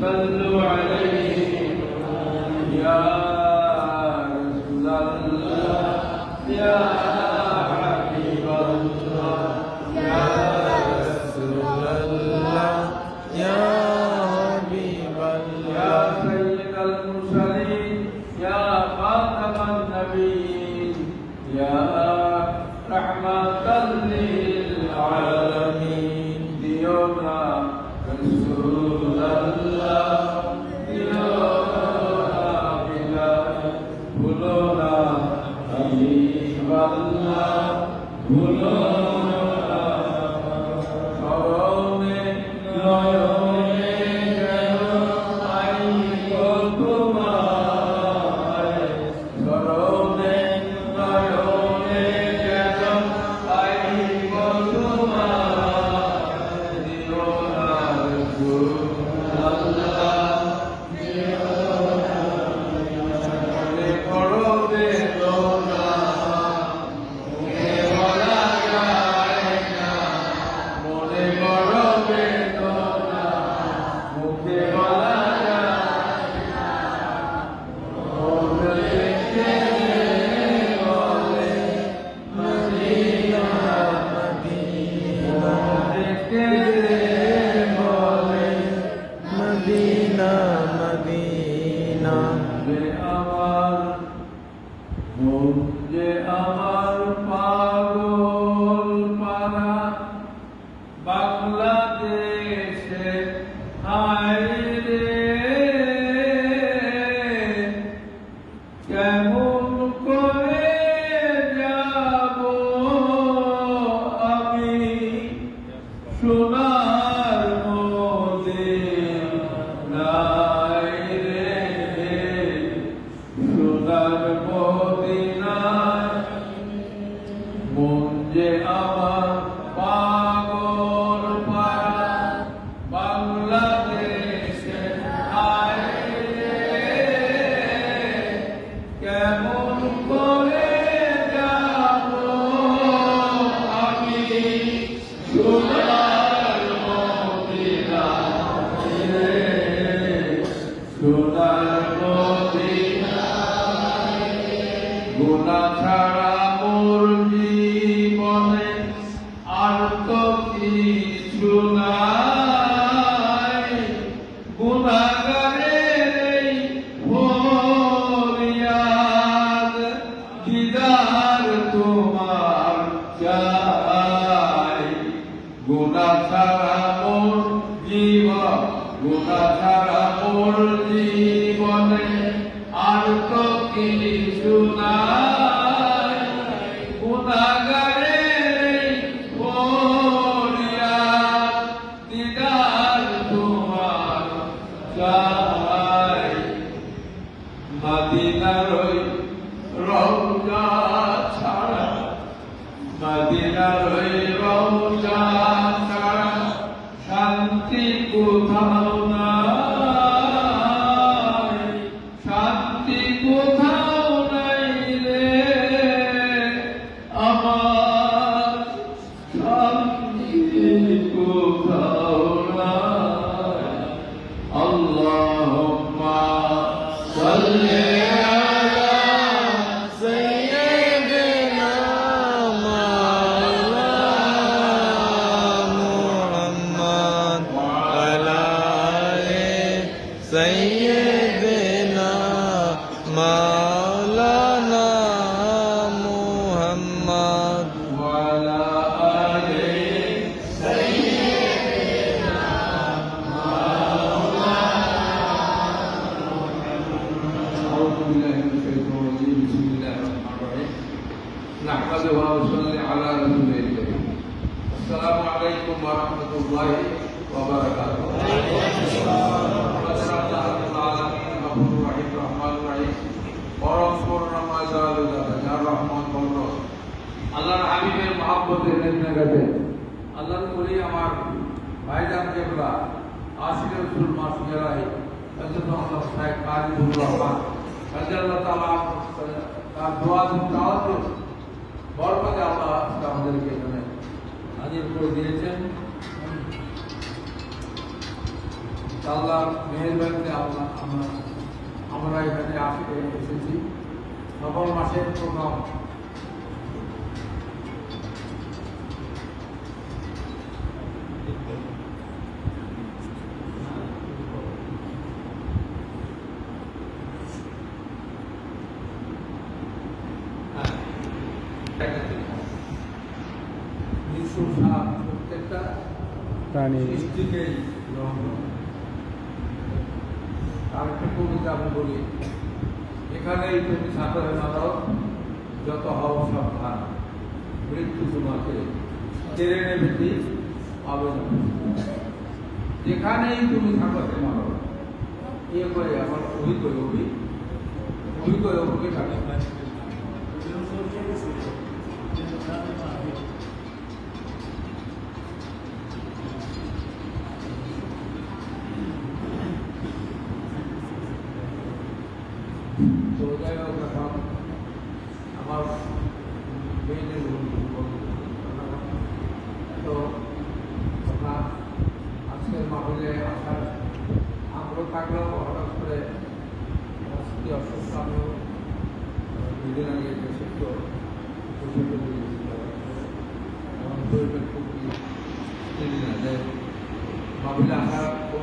صلوا عليه يا رسول الله يا حبيب الله يا سيد المرسلين يا خاتم النبيين يا رحمة للعالمين ديونا Allah. তোমরা ছাড়া চাই মাদিনার ওই রৌজা ছাড়া মাদিনার ওই রৌজা ছাড়া শান্তি কোথাও عليكم ورحمة الله وبركاته আল্লাহর হাবিবের মহাব্বতে নেতা গেছে আল্লাহর বলি আমার ভাইজান কেবলা আসিরুল মাসুলেরাই হযরত আল্লাহ সাহেব কাজী রহমান রাদিয়াল্লাহু তাআলা তার দোয়া তাওয়াজ্জুহ করে দিয়েছেন। আল্লাহ মেহেরবানিতে আমরা আমরা আমরা এখানে আসে এসেছি। নবম মাসের প্রথম যিশু সাহ প্রত্যেকটা প্রাণী। সৃষ্টিকেই তার একটা কবিতা আমি বলি এখানেই তুমি সাঁতারে মারো যত হও সাবধান মৃত্যু তোমাকে কেড়ে নেবে ঠিক পাবে না। যেখানেই তুমি সাঁতারে মারো ইয়ে করে আমার অভি করে অভিকে থাকে তো যাই আমার মেয়েদের তো আপনার আজকের মাহলে আসার আগ্রহ থাকলেও হঠাৎ করে স্ত্রী অসুস্থ আমিও দুদিন আগে শরীরটা খুব মাহলে আসার খুব